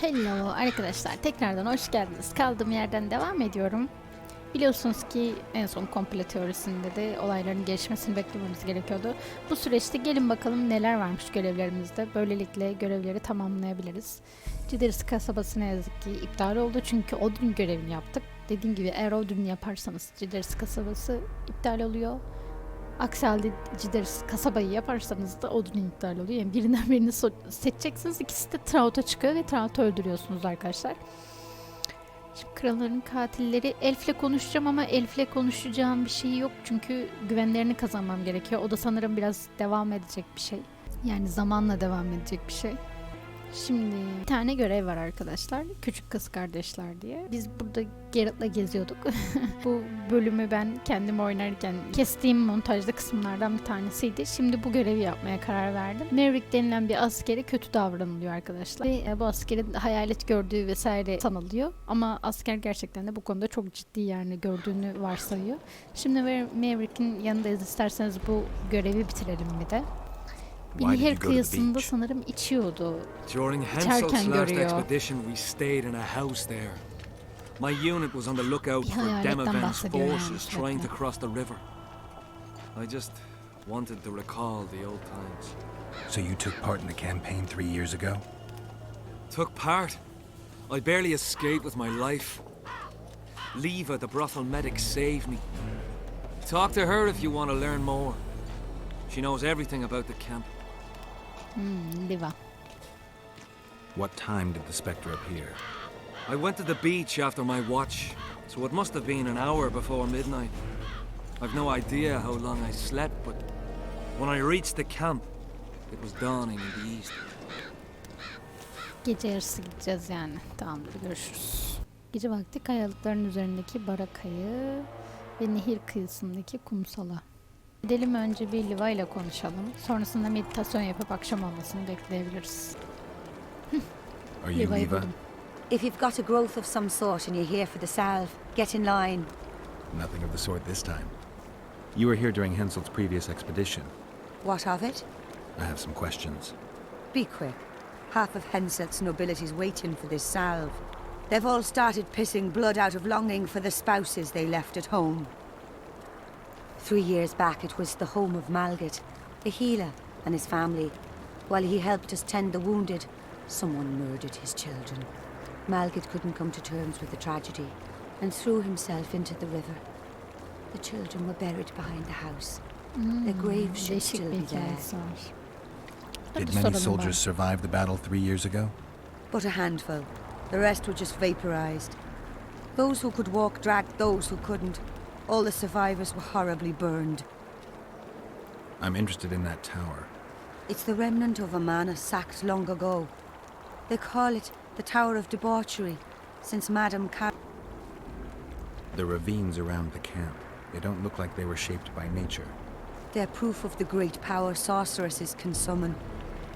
Hello arkadaşlar tekrardan hoş geldiniz. Kaldığım yerden devam ediyorum. Biliyorsunuz ki en son komple teorisinde de olayların gelişmesini beklememiz gerekiyordu. Bu süreçte gelin bakalım neler varmış görevlerimizde. Böylelikle görevleri tamamlayabiliriz. Ciders kasabası ne yazık ki iptal oldu çünkü Odin görevini yaptık. Dediğim gibi eğer Odin yaparsanız Ciders kasabası iptal oluyor. Aksi halde Ciders kasabayı yaparsanız da Odin iptal oluyor. Yani birinden birini so- seçeceksiniz. İkisi de Traut'a çıkıyor ve Traut'u öldürüyorsunuz arkadaşlar. Şimdi kralların katilleri Elf'le konuşacağım ama Elf'le konuşacağım bir şey yok. Çünkü güvenlerini kazanmam gerekiyor. O da sanırım biraz devam edecek bir şey. Yani zamanla devam edecek bir şey. Şimdi bir tane görev var arkadaşlar. Küçük kız kardeşler diye. Biz burada Geralt'la geziyorduk. bu bölümü ben kendim oynarken kestiğim montajlı kısımlardan bir tanesiydi. Şimdi bu görevi yapmaya karar verdim. Maverick denilen bir askere kötü davranılıyor arkadaşlar. Ve e, bu askerin hayalet gördüğü vesaire sanılıyor. Ama asker gerçekten de bu konuda çok ciddi yani gördüğünü varsayıyor. Şimdi Maverick'in yanındayız. İsterseniz bu görevi bitirelim bir de. Bir Why nehir you go to the kıyısında beach? sanırım içiyordu. During İçerken last görüyor. expedition, we stayed in a house there. My unit was on the lookout for hayaletten Demoven's forces trying to cross the river. I just wanted to recall the old times. So you took part in the campaign three years ago? Took part. I barely escaped with my life. Leva, the brothel medic, saved me. Talk to her if you want to learn more. She knows everything about the camp. Hmm, Liva. What time did the specter appear? I went to the beach after my watch, so it must have been an hour before midnight. I've no idea how long I slept, but when I reached the camp, it was dawning in the east. Gece yarısı gideceğiz yani. Tamamdır görüşürüz. Gece vakti kayalıkların üzerindeki barakayı ve nehir kıyısındaki kumsala. Gidelim önce bir Liva ile konuşalım. Sonrasında meditasyon yapıp akşam olmasını bekleyebiliriz. Are you Liva'yı Leva? buldum. If you've got a growth of some sort and you're here for the salve, get in line. Nothing of the sort this time. You were here during Henselt's previous expedition. What of it? I have some questions. Be quick. Half of Henselt's nobility's waiting for this salve. They've all started pissing blood out of longing for the spouses they left at home. Three years back, it was the home of Malgat, a healer, and his family. While he helped us tend the wounded, someone murdered his children. Malgat couldn't come to terms with the tragedy and threw himself into the river. The children were buried behind the house. Their graves should Değişik still bir be there. hikayesi var. Did many soldiers bari. survive the battle three years ago? But a handful. The rest were just vaporized. Those who could walk dragged those who couldn't. All the survivors were horribly burned. I'm interested in that tower. It's the remnant of a manor sacked long ago. They call it the Tower of Debauchery, since Madame Car- The ravines around the camp. They don't look like they were shaped by nature. They're proof of the great power sorceresses can summon.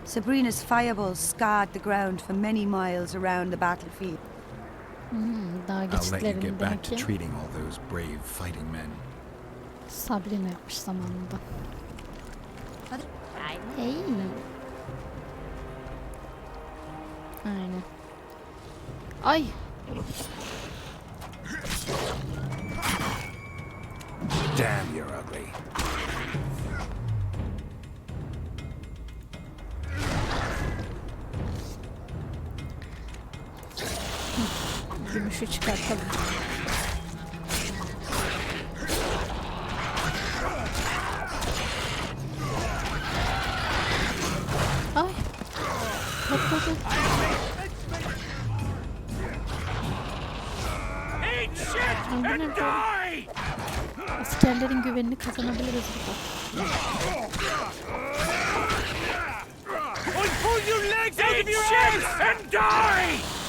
Sabrina's fireballs scarred the ground for many miles around the battlefield. Hmm, dağ I'll let you get back to treating all those brave fighting men. Sabrina yapmış zamanında. Hey. Aynen. Ay. Damn, you're ugly. Gümüşü çıkartalım. Ay. Patladı. Askerlerin güvenini kazanabiliriz burada. Pull your legs out of your ass and die!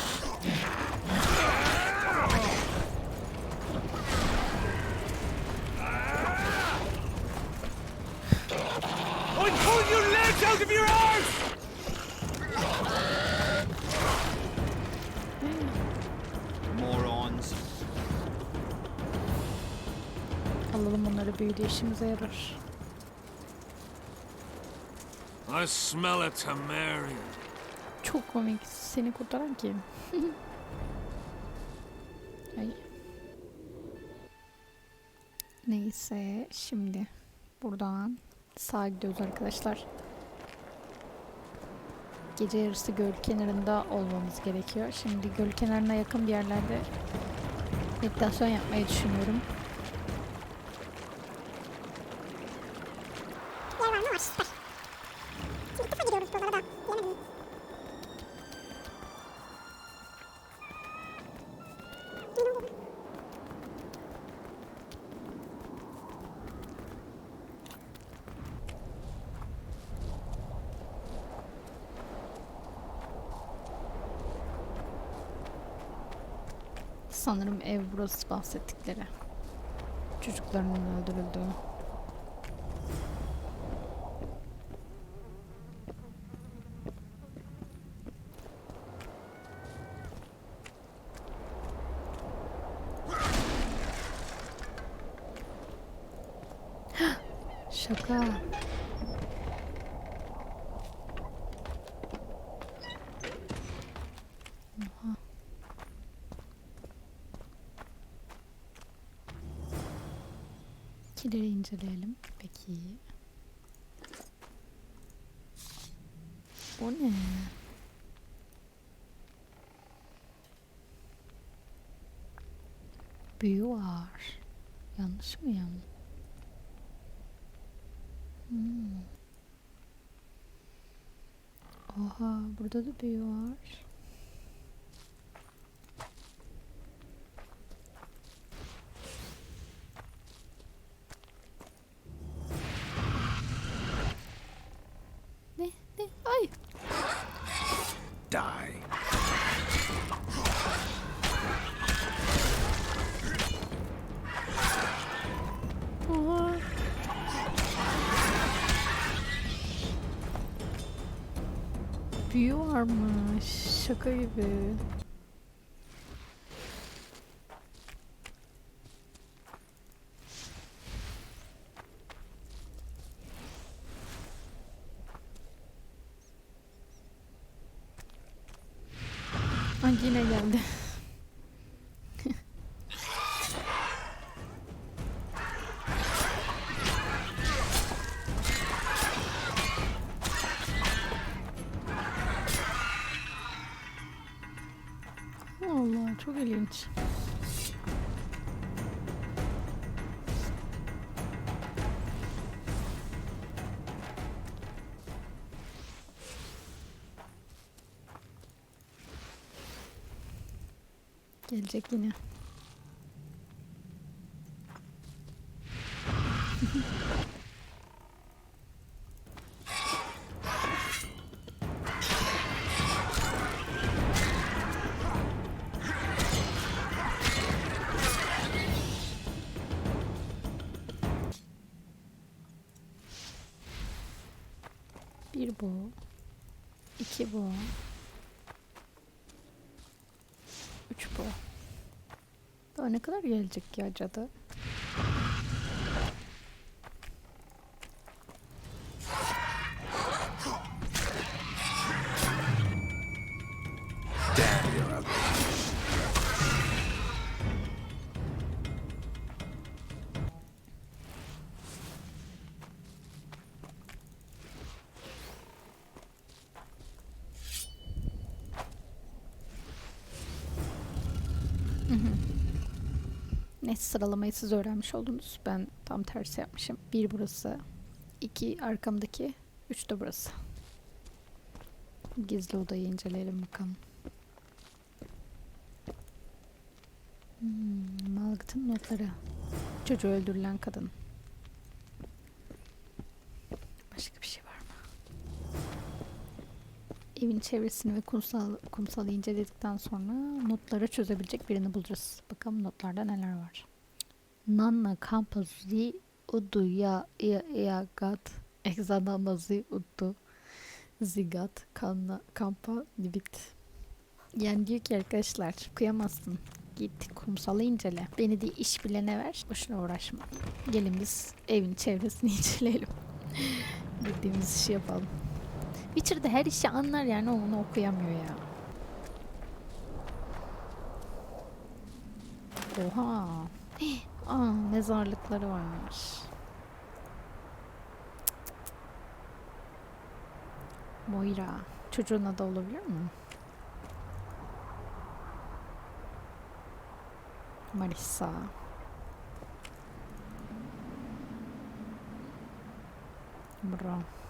I legs out of your ass! Morons. Alalım onları büyüdü işimize yarar. I smell a Temerian. çok komik. Seni kurtaran kim? Ay. Neyse şimdi buradan sağa gidiyoruz arkadaşlar. Gece yarısı göl kenarında olmamız gerekiyor. Şimdi göl kenarına yakın bir yerlerde meditasyon yapmayı düşünüyorum. Yer var mı? Var. Süper. Şimdi ilk defa giriyoruz buralara da. Bilemedim. Ne oldu? Sanırım ev burası bahsettikleri. Çocuklarının öldürüldüğü. Şaka. Oha. Kileri inceleyelim. Peki. O ne? Büyü var. Yanlış mıyım? Hmm. Oha burada da büyü var. Varmış. Şaka gibi. İlginç. Gelecek yine. İki bu. Üç bu. Daha ne kadar gelecek ya cadı? Neyse sıralamayı siz öğrenmiş oldunuz. Ben tam tersi yapmışım. Bir burası. iki arkamdaki. Üç de burası. Gizli odayı inceleyelim bakalım. Hmm, Malgıt'ın notları. Çocuğu öldürülen kadın. Başka bir şey var mı? Evin çevresini ve kumsal, kumsalı inceledikten sonra notları çözebilecek birini bulacağız. Bakalım notlarda neler var. Nanna kampazi udu ya ya ya gat egzanamazi udu zigat kanna kampa dibit. Yani diyor ki arkadaşlar kıyamazsın. Git kumsalı incele. Beni de iş bilene ver. Boşuna uğraşma. Gelin biz evin çevresini inceleyelim. Gittiğimiz işi yapalım. Witcher'da her işi anlar yani onu okuyamıyor ya. Oha. Aa, mezarlıkları varmış. Moira. Çocuğun adı olabilir mi? Marissa. Bro.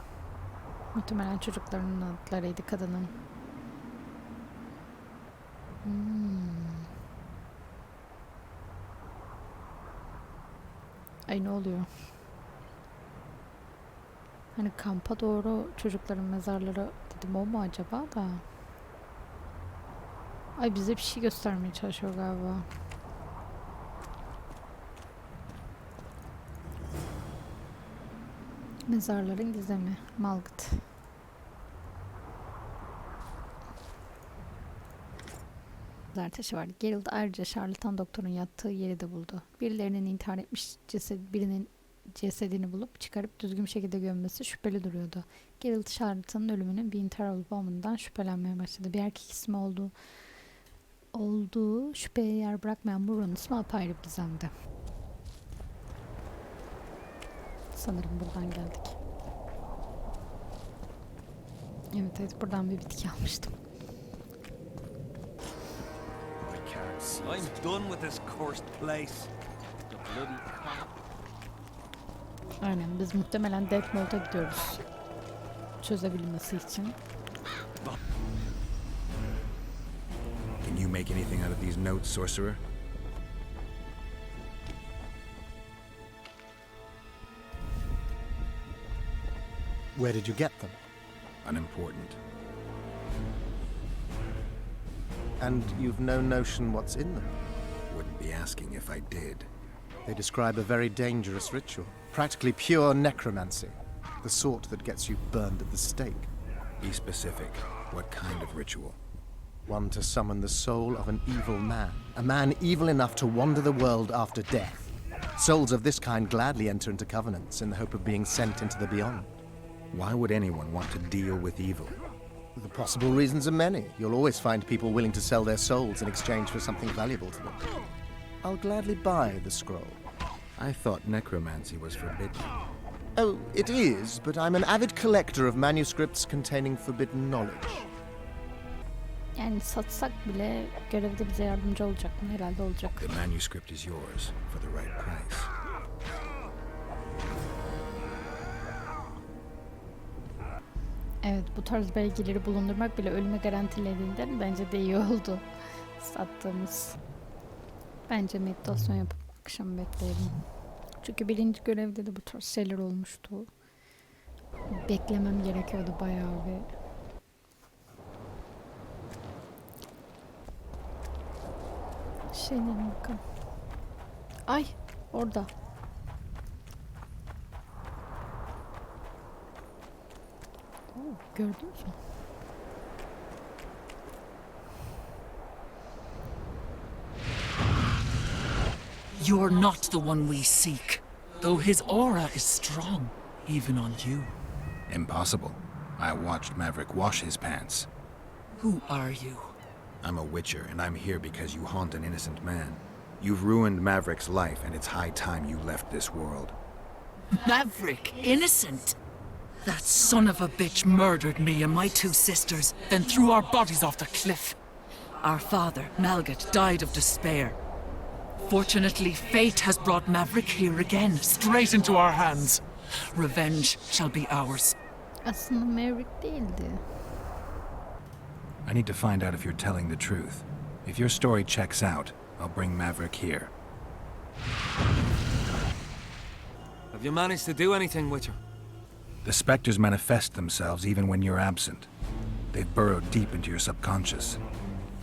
Muhtemelen çocuklarının adlarıydı kadının. Hmm. Ay ne oluyor? Hani kampa doğru çocukların mezarları dedim o mu acaba da? Ay bize bir şey göstermeye çalışıyor galiba. Mezarların gizemi. Malgıt. Mezar taşı var. Geralt ayrıca şarlatan doktorun yattığı yeri de buldu. Birilerinin intihar etmiş ceset, birinin cesedini bulup çıkarıp düzgün şekilde gömmesi şüpheli duruyordu. Geralt şarlatanın ölümünün bir intihar olup olmadığından şüphelenmeye başladı. Bir erkek ismi olduğu olduğu şüpheye yer bırakmayan Murray'ın ismi apayrı bir gizemdi. Sanırım buradan geldik. Evet evet buradan bir bitki almıştım. I'm done with this cursed place. The bloody Aynen biz muhtemelen Death Note'a gidiyoruz. Çözebilmesi için. Can you make anything out of these notes, sorcerer? Where did you get them? Unimportant. And you've no notion what's in them? Wouldn't be asking if I did. They describe a very dangerous ritual, practically pure necromancy, the sort that gets you burned at the stake. Be specific. What kind of ritual? One to summon the soul of an evil man, a man evil enough to wander the world after death. Souls of this kind gladly enter into covenants in the hope of being sent into the beyond. Why would anyone want to deal with evil? The possible reasons are many. You'll always find people willing to sell their souls in exchange for something valuable to them. I'll gladly buy the scroll. I thought necromancy was forbidden. Oh, it is, but I'm an avid collector of manuscripts containing forbidden knowledge. Yani satsak bile görevde bize yardımcı olacak mı? Herhalde olacak. The manuscript is yours for the right price. Evet bu tarz belgeleri bulundurmak bile ölümü garantilediğinden bence de iyi oldu. Sattığımız. Bence meditasyon yapıp akşam bekleyelim. Çünkü birinci görevde de bu tarz şeyler olmuştu. Beklemem gerekiyordu bayağı bir. Şeylerine bakalım. Ay orada. Oo, gördünüz mü? You're not the one we seek, though his aura is strong, even on you. Impossible. I watched Maverick wash his pants. Who are you? I'm a witcher, and I'm here because you haunt an innocent man. You've ruined Maverick's life, and it's high time you left this world. Maverick, innocent. That son of a bitch murdered me and my two sisters, then threw our bodies off the cliff. Our father, Malgat, died of despair. Fortunately, fate has brought Maverick here again, straight into our hands. Revenge shall be ours. Aslında Maverick değildi. I need to find out if you're telling the truth. If your story checks out, I'll bring Maverick here. Have you managed to do anything, Witcher? The specters manifest themselves even when you're absent. They've burrowed deep into your subconscious.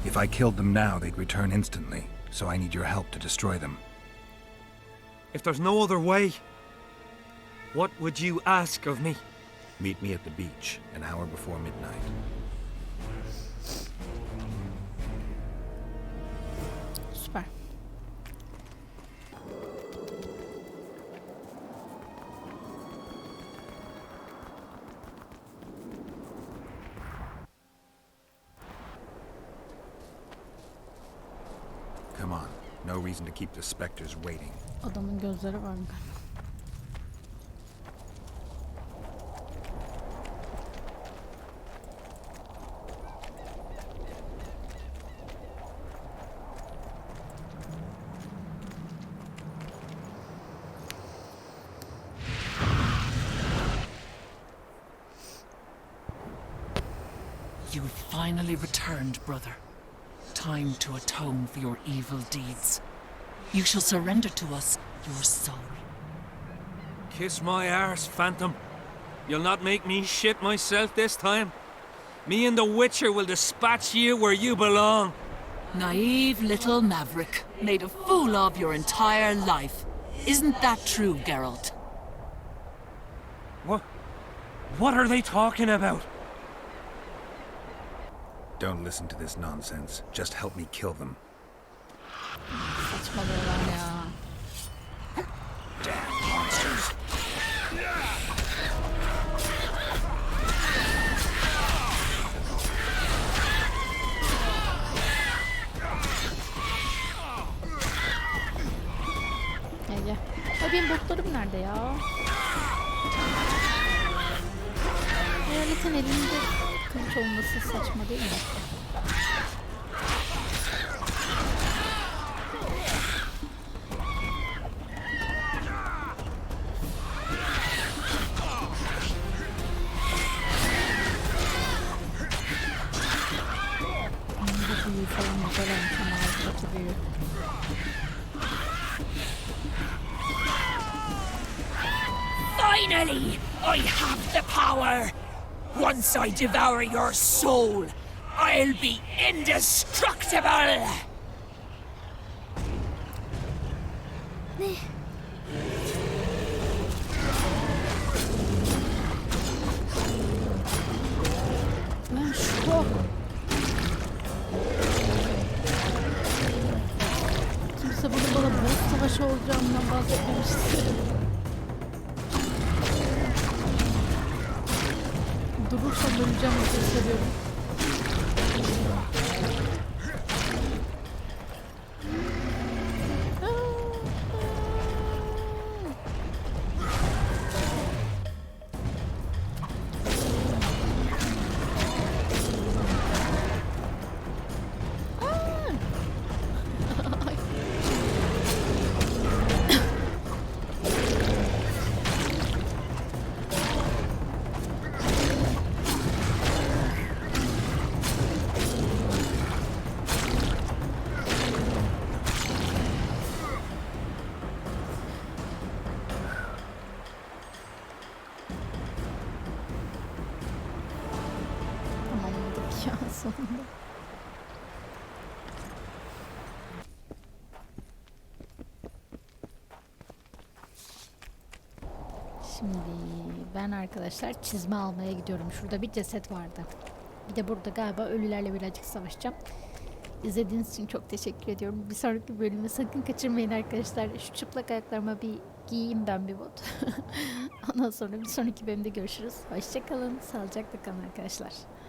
If I killed them now, they'd return instantly, so I need your help to destroy them. If there's no other way, what would you ask of me? Meet me at the beach, an hour before midnight. Reason to keep the specters waiting. Adamın gözleri var. You've finally returned, brother. Time to atone for your evil deeds. You shall surrender to us your soul. Kiss my arse, Phantom. You'll not make me shit myself this time. Me and the Witcher will dispatch you where you belong. Naive little maverick, made a fool of your entire life. Isn't that true, Geralt? What? What are they talking about? Don't listen to this nonsense. Just help me kill them. Saçmalıyorlar ya. Gel benim botlarım nerede ya? Hayaletin elinde kılıç olması saçma değil mi? I have the power. Once I devour your soul, I'll be indestructible. Kimse bunu bana savaşı olacağından bahsetmemişti. Durursam öleceğim diye hissediyorum. Ya sonunda. Şimdi ben arkadaşlar çizme almaya gidiyorum. Şurada bir ceset vardı. Bir de burada galiba ölülerle birazcık savaşacağım. İzlediğiniz için çok teşekkür ediyorum. Bir sonraki bölümü sakın kaçırmayın arkadaşlar. Şu çıplak ayaklarıma bir giyeyim ben bir bot. Ondan sonra bir sonraki bölümde görüşürüz. Hoşçakalın. Sağlıcakla kalın arkadaşlar.